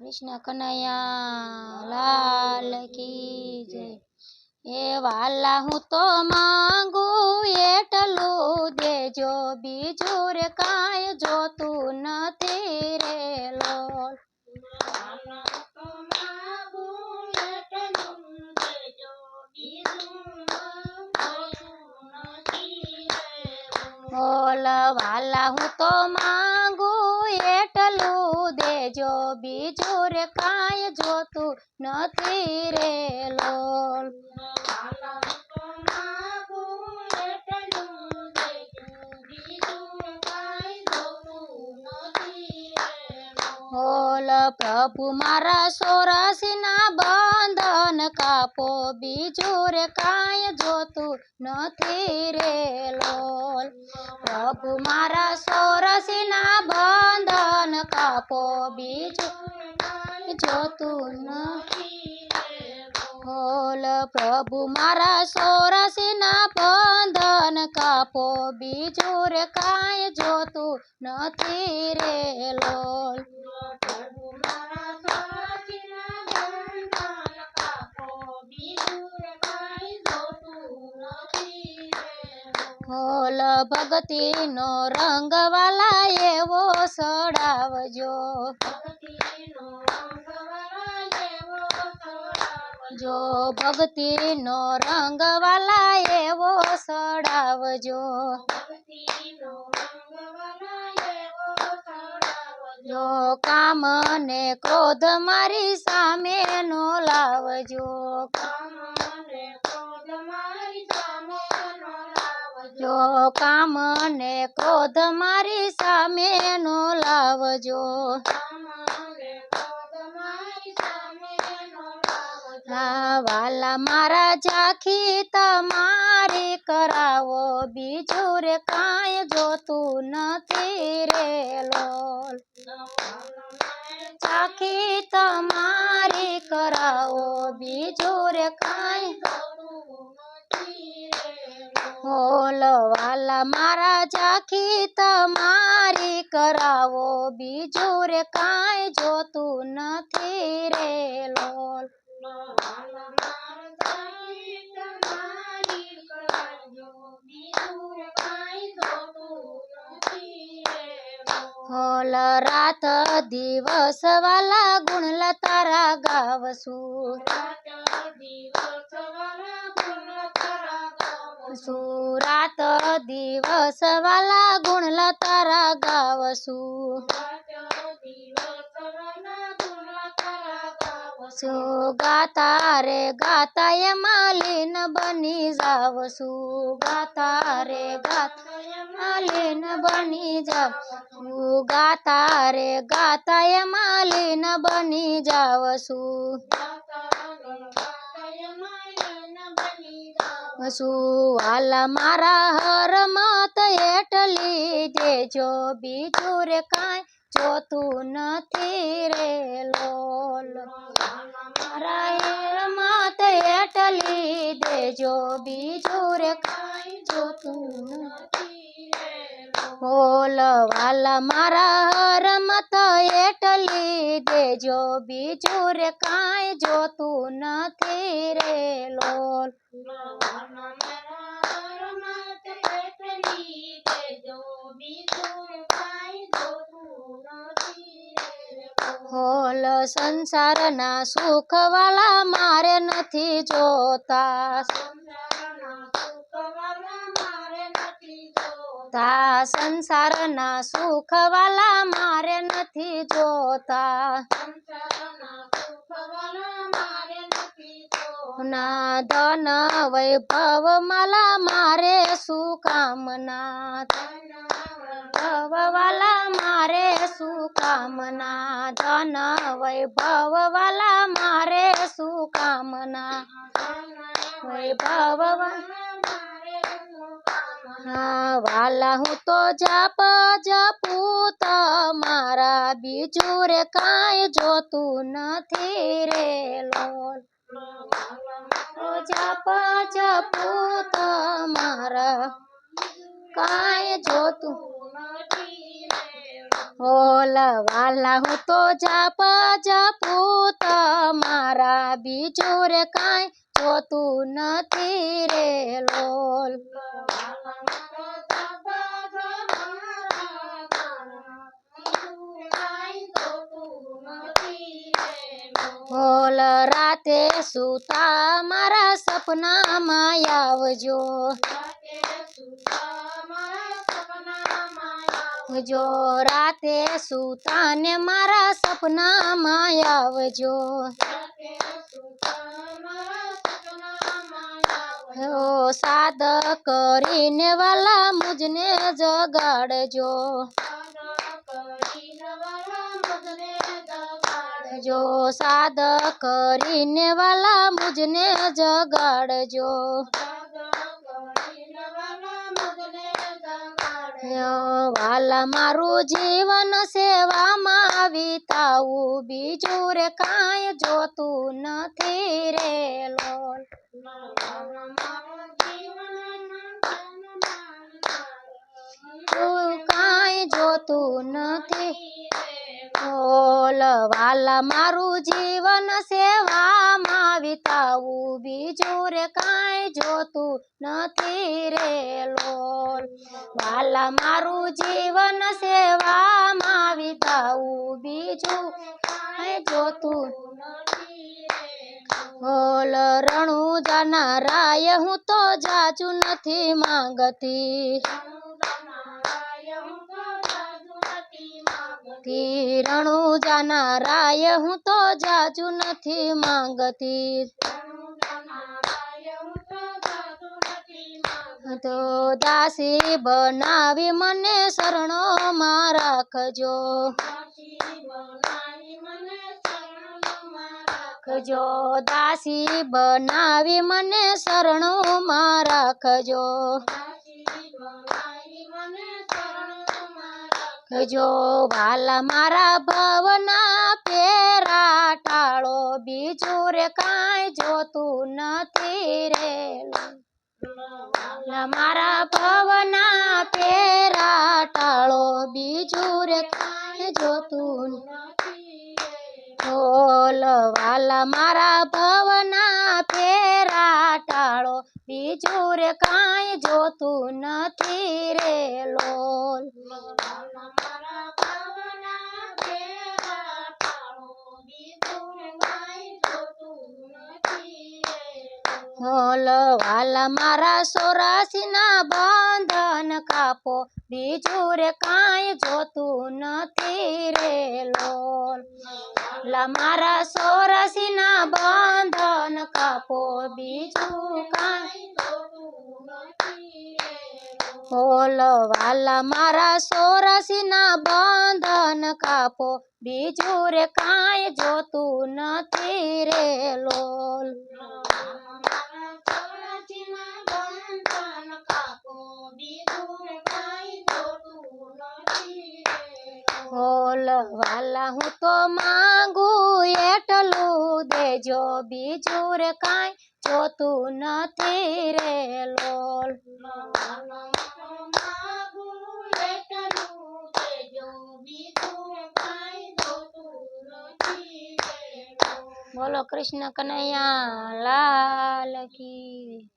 કૃષ્ણ કનૈયા લાલ કી જય. એ વાલા હું તો માંગુ એટલું દેજો બીજું રે કાંઈ જોતું નથી રે લોલ. ઓલ વાલા હું તો માંગુ એટલું દેજો બીજું રે કાંઈ જોતું નથી રે લોલ. પ્રભુ મારા સોરસીના બંધન કાપો. બીજું રે કાંઈ જોતું નથી રે લોલ. પ્રભુ મારા સોરસીના બંધન કાપો. બીજું જોતું નથી બોલ પ્રભુ મારા સોરસીના બંધન કાપો બીજું રે કાંઈ જોતું નથી રે લોલ. હોલ ભગતીનો રંગ વાલા એવો સડાવજો. જો ભક્તિનો રંગ વાલા એવો સડાવજો. જો કામ ને ક્રોધ મારી સામે નો લાવજો. જો કામ ને ક્રોધ મારી સામે નો લાવજો હા વાલા મારા ઝાંખી તમારી કરાવો. બીજું રે કાંઈ જોતું નથી રે લોલ. ઝાંખી તમારી કરાવો. બીજું રે કાંઈ હોલ વાલા મારા ઝાંખી તમારી કરાવો. બીજું રે કાંઈ જોતું નથી રે લોલ. होल रात दिवस वाला गुणला तारा गावसूर सुरात दिवस वाला गुणला तारा गावसू. સો ગાતા રે, ગાતા એ માલિન બની જાવશું ગાતા રે, ગાતા માલિન બની જાવ ગાતા રે, ગાતા એ માલિન બની જાવશું વસુ વાલા મારા હર મત એટલી દેજો. બીજું રે કાંઈ જોતું નથી રે લોલ મારા મત એટલી દેજો. બીજું રે કાંઈ જોતું નથી બોલ વાલા, મારા હરમત એટલી દેજો. બીજું રે કાંઈ જોતું નથી રે લોલ. હોલ સંસારના સુખ વાલા મારે નથી જોતા. તા સંસારના સુખ વાલા મારે નથી જોતા. ના ધન વૈભવ માલા મારે શું કામના? વૈભવ વાલા મારે શું કામના ધન વૈભવ વાલા મારે શું કામના વૈભવ હા વાલા હું તો જાપ જપું તમારા બીજું રે કાંઈ જોતું નથી રે લોલ જાપ જપું તમારા કાંઈ જોતું ઓલ વાલા હું તો જાપ જપું તમારા બીજું રે કાંઈ જોતું નથી રે લોલ બોલ રાતે સુતા મારા સપનામાં આવજો જો રાતે સુતા ને મારા સપનામાં આવજો. હો, સાદ કરીને વાલા મુજને જગાડજો. જો, સાદ કરીને વાલા મુજને જગાડજો. વાલા મારું જીવન સેવામાં વિતાવું. બીજું રે કાંઈ જોતું નથી રે લોલ. કાંઈ જોતું નથી બોલ વાલા મારું જીવન સેવામાં વિતાવું. બીજું રે કાંઈ જોતું નથી રે લોલ. વાલા મારું જીવન સેવામાં વિતાવું. બીજું કાંઈ જોતું હોલ રણું જાનારાય હું તો જાજુ નથી માંગતી. તી રણું જાનારાય, હું તો જાજુ નથી માંગતી. તો દાસી બનાવી મને શરણો માં રાખજો. રાખજો દાસી બનાવી મને શરણોમાં રાખજો. જો વાલા મારા ભવના પેરા ટાળો, બીજું રે કાંઈ જોતું નથી રે વાલા મારા ભવના પેરા ટાળો, બીજું રે કાંઈ જોતું બોલ વાલા મારા ભવના ફેરા ટાળો, બીજું રે કાંઈ જોતું નથી રે લોલ વાલા મારા સોરાસીના બંધન કાપો. બીજું રે કાંઈ જોતું નથી રે લોલ. લા મારા સોરસીના બંધન કાપો. બીજું કાંઈ બોલ વાલા મારા સોરસીના બંધન કાપો. બીજું રે કાંઈ જોતું નથી રે લોલ. બોલ વાલા, હું તો માંગુ એટલું દેજો, બીજું રે કાંઈ જોતું નથી રે લોલ. બોલો કૃષ્ણ કનૈયા, લાલ કી.